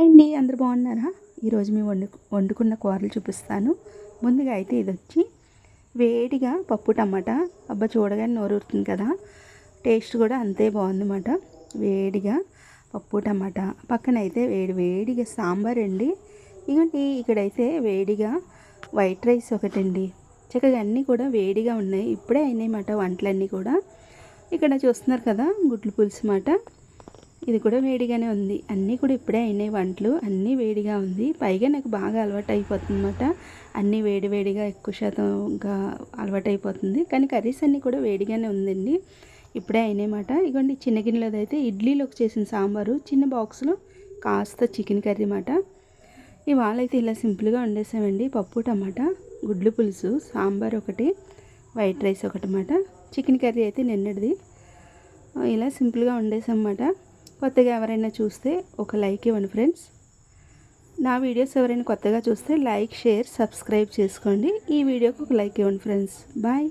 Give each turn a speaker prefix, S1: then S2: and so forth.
S1: అండి అందరు బాగున్నారా? ఈరోజు మేము వండు వండుకున్న కూరలు చూపిస్తాను. ముందుగా అయితే ఇది వచ్చి వేడిగా పప్పు టమాటా. అబ్బా చూడగానే నోరుతుంది కదా. టేస్ట్ కూడా అంతే బాగుందన్నమాట. వేడిగా పప్పు టమాటా. పక్కన అయితే వేడి వేడిగా సాంబార్ అండి. ఇగండి ఇక్కడైతే వేడిగా వైట్ రైస్ ఒకటండి. చక్కగా అన్నీ కూడా వేడిగా ఉన్నాయి. ఇప్పుడే అయినాయి మాట వంటలన్నీ కూడా. ఇక్కడ చూస్తున్నారు కదా గుడ్లు పులుసు మాట. ఇది కూడా వేడిగానే ఉంది. అన్నీ కూడా ఇప్పుడే అయినాయి వంటలు. అన్నీ వేడిగా ఉంది. పైగా నాకు బాగా అలవాటు అయిపోతుంది అనమాట అన్నీ వేడి వేడిగా ఎక్కువ శాతంగా అలవాటు అయిపోతుంది కానీ కర్రీస్ అన్నీ కూడా వేడిగానే ఉందండి. ఇప్పుడే అయినాయన్నమాట. ఇగోండి చిన్న గిన్నెలో అయితే ఇడ్లీలోకి చేసిన సాంబారు. చిన్న బాక్స్లో కాస్త చికెన్ కర్రీ అన్నమాట ఇవాళ అయితే ఇలా సింపుల్గా వండేసామండి. పప్పు టమాటా గుడ్లు పులుసు సాంబార్ ఒకటి వైట్ రైస్ ఒకటి అన్నమాట చికెన్ కర్రీ అయితే నిన్నటిది. ఇలా సింపుల్గా వండేసామన్నమాట. కొత్తగా ఎవరైనా చూస్తే ఒక లైక్ ఇవ్వండి ఫ్రెండ్స్. నా వీడియోస్ ఎవరైనా కొత్తగా చూస్తే లైక్ షేర్ సబ్స్క్రైబ్ చేసుకోండి. ఈ వీడియోకి ఒక లైక్ ఇవ్వండి ఫ్రెండ్స్. బాయ్.